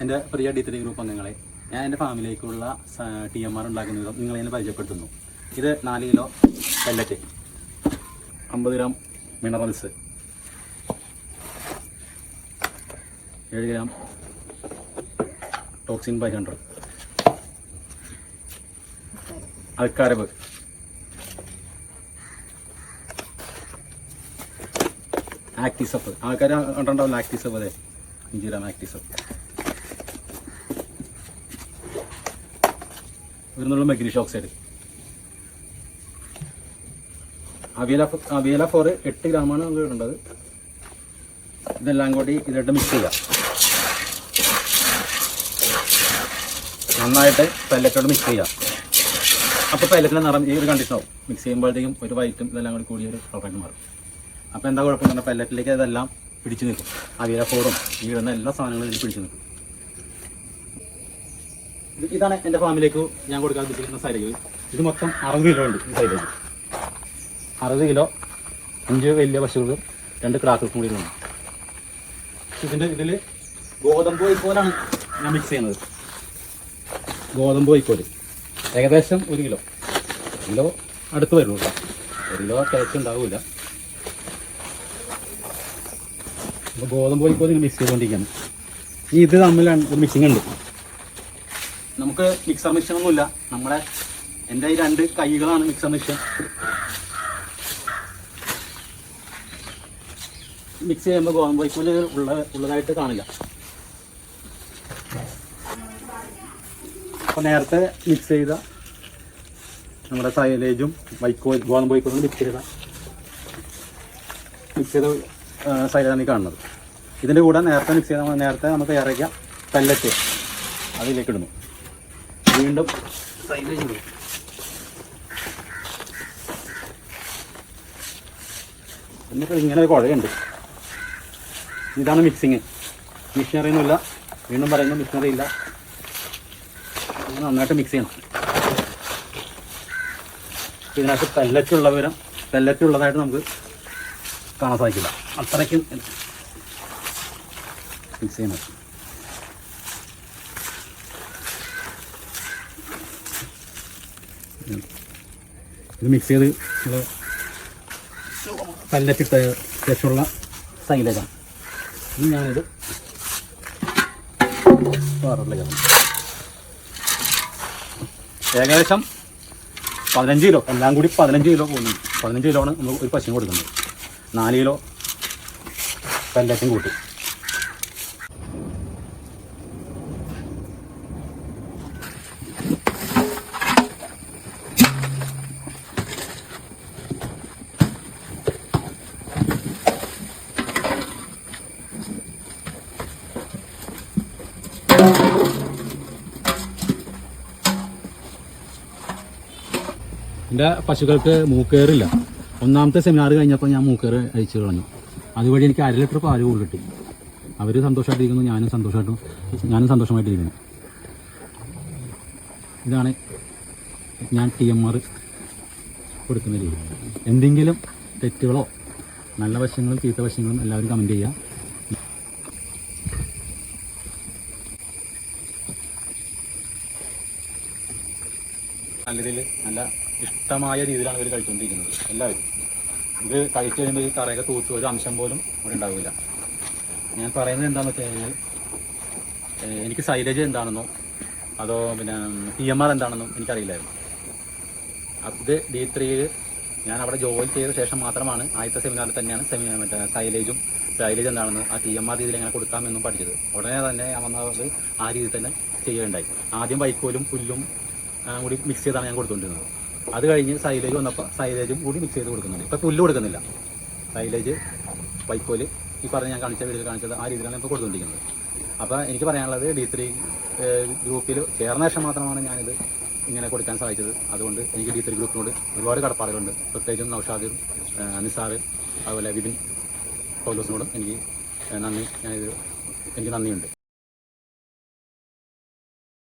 എന്റെ പ്രിയ D three group അംഗങ്ങളെ ഞാൻ എന്റെ ഫാമിലിയിലേക്കുള്ള ടി എം ആർ ഉണ്ടാക്കുന്ന വിധം നിങ്ങളെ ഞാൻ പരിചയപ്പെടുത്തുന്നു. ഇത് നാല് കിലോ പെല്ലറ്റ് അമ്പത് ഗ്രാം മിനറൽസ് ഏഴ് ഗ്രാം ടോക്സിൻ ഫൈവ് ഹൺഡ്രഡ് അൽക്കാരവ് ആക്ടിസപ്പ് ആൾക്കാർ കണ്ടിട്ടുണ്ടാവില്ല ആക്ടിസപ്പ് അതെ അഞ്ച് ഗ്രാം ആക്ടിസപ്പ് വരുന്നുള്ള മെഗ്നീഷ്യം ഓക്സൈഡ്. അവിയല അവിയല ഫോർ എട്ട് ഗ്രാമാണ് നമുക്ക് ഇടേണ്ടത്. ഇതെല്ലാം കൂടി ഇതിട്ട് മിക്സ് ചെയ്യാം. നന്നായിട്ട് പെല്ലറ്റോട് മിക്സ് ചെയ്യാം. അപ്പോൾ പെല്ലറ്റിന്റെ നിറം ഈ ഒരു കണ്ടീഷൻ ആവും. മിക്സ് ചെയ്യുമ്പോഴത്തേക്കും ഒരു വൈറ്റും ഇതെല്ലാം കൂടി കൂടി ഒരു കളറായിട്ട് മാറും. അപ്പോൾ എന്താ കുഴപ്പം? പെല്ലറ്റിലേക്ക് ഇതെല്ലാം പിടിച്ചു നിൽക്കും. അവിയല ഫോറും ഈ ഇടുന്ന എല്ലാ സാധനങ്ങളും ഇതിൽ പിടിച്ചു നിൽക്കും. ഇതാണ് എന്റെ ഫാമിലേക്ക് ഞാൻ കൊടുക്കാൻ ഉദ്ദേശിക്കുന്ന സൈലേക്ക് ഇത് മൊത്തം അറുപത് കിലോ ഉണ്ട് ഈ സൈഡിൽ അറുപത് കിലോ അഞ്ച് വലിയ പശുക്കളും രണ്ട് ക്രാക്കൾക്കും കൂടി ഉണ്ട് ഇതിന്റെ ഇതിൽ ഗോതമ്പ് വൈക്കോലാണ് ഞാൻ മിക്സ് ചെയ്യുന്നത്. ഗോതമ്പ് വൈക്കോൽ ഏകദേശം ഒരു കിലോ കിലോ അടുത്ത് വരുള്ളൂ ഒരു കിലോ ടേസ്റ്റ് ഉണ്ടാവില്ല അപ്പോൾ ഗോതമ്പ് ഇങ്ങനെ മിക്സ് ചെയ്തുകൊണ്ടിരിക്കുകയാണ് ഈ ഇത് തമ്മിലാണ് ഒരു മിക്സിംഗ് ഉണ്ട്. നമുക്ക് മിക്സർ മെഷീൻ ഒന്നുമില്ല. നമ്മുടെ എന്റെ ഈ രണ്ട് കൈകളാണ് മിക്സർ മെഷീൻ മിക്സ് ചെയ്യുമ്പോൾ ഗോതമ്പ് വൈക്കോൽ ഉള്ള ഉള്ളതായിട്ട് കാണില്ല. അപ്പോൾ നേരത്തെ മിക്സ് ചെയ്ത നമ്മുടെ സൈലേജും വൈക്കോൽ ഗോതമ്പ് വൈക്കോലും മിക്സ് ചെയ്ത മിക്സ് ചെയ്ത സൈലാണ് ഈ കാണുന്നത്. ഇതിന്റെ കൂടെ നേരത്തെ മിക്സ് ചെയ്ത നേരത്തെ നമുക്ക് ഇറക്കിയ പെല്ലറ്റ് അതിലേക്ക് ഇടുന്നു. വീണ്ടും സൈലേജ് ഇടും എന്നിട്ട് ഇങ്ങനെ കുഴയുണ്ട്. ഇതാണ് മിക്സിങ് മിഷിനറി ഒന്നുമില്ല വീണ്ടും പറയുന്നു മിഷനറി ഇല്ല അങ്ങനെ നന്നായിട്ട് മിക്സ് ചെയ്യണം. ഇതിനകത്ത് പെല്ലറ്റുള്ള വിവരം പെല്ലറ്റുള്ളതായിട്ട് നമുക്ക് കാണാൻ സാധിക്കില്ല. അത്രയ്ക്കും മിക്സ് ചെയ്യണം ഇത് മിക്സ് ചെയ്ത് നമ്മൾ പല്ലറ്റ് ഇട്ട ശേഷമുള്ള സൈലേജാണ് ഇനി ഞാനിത് ഏകദേശം പതിനഞ്ച് കിലോ എല്ലാം കൂടി പതിനഞ്ച് കിലോ പോകുന്നു പതിനഞ്ച് കിലോ ആണ് നമ്മൾ ഒരു പശുവിന് കൊടുക്കുന്നത്. നാല് കിലോ പല്ലറ്റും കൂട്ടി. എന്റെ പശുക്കൾക്ക് മൂക്കേറില്ല. ഒന്നാമത്തെ സെമിനാർ കഴിഞ്ഞപ്പോൾ ഞാൻ മൂക്കേറ് അഴിച്ചു കളഞ്ഞു. അതുവഴി എനിക്ക് അര ലിറ്റർ പാൽ കൂടുതൽ കിട്ടി. അവർ സന്തോഷമായിട്ടിരിക്കുന്നു ഞാനും സന്തോഷമായിട്ടും ഞാനും സന്തോഷമായിട്ടിരിക്കുന്നു. ഇതാണ് ഞാൻ ടി എം ആർ കൊടുക്കുന്ന രീതി. എന്തെങ്കിലും തെറ്റുകളോ നല്ല വശങ്ങളും ചീത്ത വശങ്ങളും എല്ലാവരും കമന്റ് ചെയ്യുക. നല്ല രീതിയിൽ നല്ല ഇഷ്ടമായ രീതിയിലാണ് ഇവർ കഴിച്ചുകൊണ്ടിരിക്കുന്നത് എല്ലാവരും. ഇത് കഴിച്ചു കഴിയുമ്പോൾ ഈ കറയൊക്കെ തൂത്ത് ഒരു അംശം പോലും ഇവിടെ ഉണ്ടാവില്ല. ഞാൻ പറയുന്നത് എന്താണെന്ന് വെച്ച് കഴിഞ്ഞാൽ എനിക്ക് സൈലേജ് എന്താണെന്നോ അതോ പിന്നെ പി എം ആർ എന്താണെന്നും എനിക്കറിയില്ലായിരുന്നു. അത് ഡി ത്രീയിൽ ഞാൻ അവിടെ ജോലി ചെയ്ത ശേഷം മാത്രമാണ് ആദ്യത്തെ സെമിനാറിൽ തന്നെയാണ് സെമി മറ്റേ സൈലേജും സൈലേജ് എന്താണെന്ന് ആ ടി എം ആർ രീതിയിൽ എങ്ങനെ കൊടുക്കാമെന്നും പഠിച്ചത്. ഉടനെ തന്നെ ഞാൻ വന്നത് ആ രീതിയിൽ തന്നെ ചെയ്യുകയുണ്ടായി. ആദ്യം വൈക്കോലും പുല്ലും കൂടി മിക്സ് ചെയ്താണ് ഞാൻ കൊടുത്തുകൊണ്ടിരുന്നത് അത് കഴിഞ്ഞ് സൈലേജ് വന്നപ്പോൾ സൈലേജും കൂടി മിക്സ് ചെയ്ത് കൊടുക്കുന്നുണ്ട്. ഇപ്പോൾ പുല്ല് കൊടുക്കുന്നില്ല. സൈലേജ് വൈക്കോൽ ഈ പറഞ്ഞ ഞാൻ കാണിച്ച വീഡിയോയിൽ കാണിച്ചത് ആ രീതിയിലാണ് ഇപ്പോൾ കൊടുത്തുകൊണ്ടിരിക്കുന്നത് അപ്പോൾ എനിക്ക് പറയാനുള്ളത് ഡി ത്രീ ഗ്രൂപ്പിൽ ചേർന്ന ശേഷം മാത്രമാണ് ഞാനിത് ഇങ്ങനെ കൊടുക്കാൻ സാധിച്ചത്. അതുകൊണ്ട് എനിക്ക് ഡി ത്രീ ഗ്രൂപ്പിനോട് ഒരുപാട് കടപ്പാടുകളുണ്ട്. പ്രത്യേകിച്ചും നൌഷാദും നിസാർ അതുപോലെ വിപിൻ പൗലോസിനോടും എനിക്ക് നന്ദി. ഞാനിത് എനിക്ക് നന്ദിയുണ്ട്.